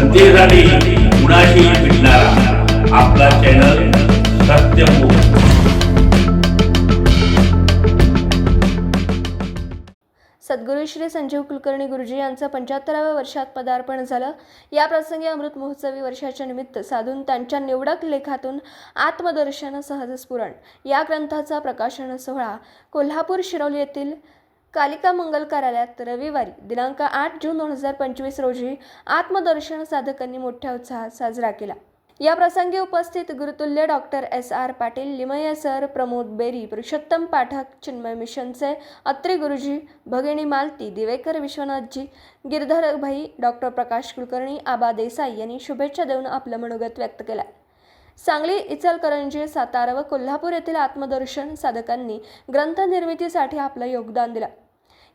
जनतेसाठी कुणाशी भेटणारा. आपला चॅनल सत्यमुख सद्गुरू श्री संजीव कुलकर्णी गुरुजी यांचं पंच्याहत्तराव्या वर्षात पदार्पण झालं. या प्रसंगी अमृत महोत्सवी वर्षाच्या निमित्त साधून त्यांच्या निवडक लेखातून आत्मदर्शन सहजस्फुरण. या ग्रंथाचा प्रकाशन सोहळा कोल्हापूर शिरोली येथील कालिका मंगल कार्यालयात रविवारी दिनांक आठ जून दोन हजार पंचवीस रोजी आत्मदर्शन साधकांनी मोठ्या उत्साहात साजरा केला. या प्रसंगी उपस्थित गुरुतुल्य doctor S. R. Patil Limaye sir Pramod Beri Purushottam Pathak Chinmay मिशनचे अत्रे गुरुजी भगिनी मालती दिवेकर विश्वनाथजी गिरधर भाई डॉक्टर प्रकाश कुलकर्णी आबा देसाई यांनी शुभेच्छा देऊन आपलं मनोगत व्यक्त केलं. सांगली इचलकरंजी सातारा व कोल्हापूर येथील आत्मदर्शन साधकांनी ग्रंथनिर्मितीसाठी आपलं योगदान दिलं.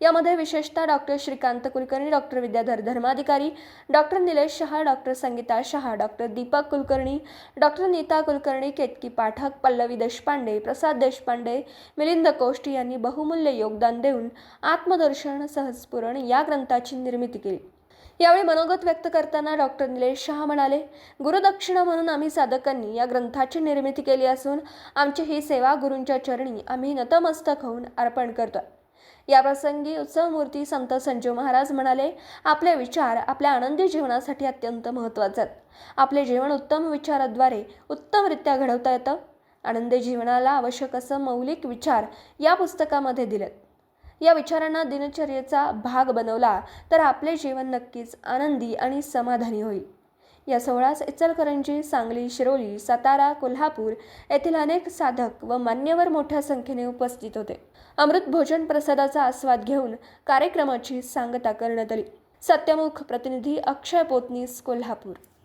यामध्ये विशेषतः doctor Shrikant Kulkarni doctor Vidyadhar Dharmadhikari doctor Nilesh Shah doctor Sangita Shah doctor Deepak Kulkarni doctor Neeta Kulkarni Ketaki Pathak Pallavi Deshpande Prasad Deshpande Milind Koshti यांनी बहुमूल्य योगदान देऊन आत्मदर्शन सहजपुरण या ग्रंथाची निर्मिती केली. यावेळी मनोगत व्यक्त करताना डॉक्टर निलेश शहा म्हणाले गुरुदक्षिणा म्हणून आम्ही साधकांनी या ग्रंथाची निर्मिती केली असून आमची ही सेवा गुरूंच्या चरणी आम्ही नतमस्तक होऊन अर्पण करतो या प्रसंगी उत्सवमूर्ती संत संजीव महाराज म्हणाले आपले विचार आपल्या आनंदी जीवनासाठी अत्यंत महत्त्वाचे आहेत. आपले जीवन उत्तम विचाराद्वारे उत्तमरित्या घडवता येतं. आनंदी जीवनाला आवश्यक असं मौलिक विचार या पुस्तकामध्ये दिलेत. या विचारांना दिनचर्येचा भाग बनवला तर आपले जीवन नक्कीच आनंदी आणि समाधानी होईल. या सोहळ्यास इचलकरंजी सांगली शिरोली सातारा कोल्हापूर येथील अनेक साधक व मान्यवर मोठ्या संख्येने उपस्थित होते. अमृत भोजन प्रसादाचा आस्वाद घेऊन कार्यक्रमाची सांगता करण्यात आली. सत्यमुख प्रतिनिधी अक्षय पोतनीस कोल्हापूर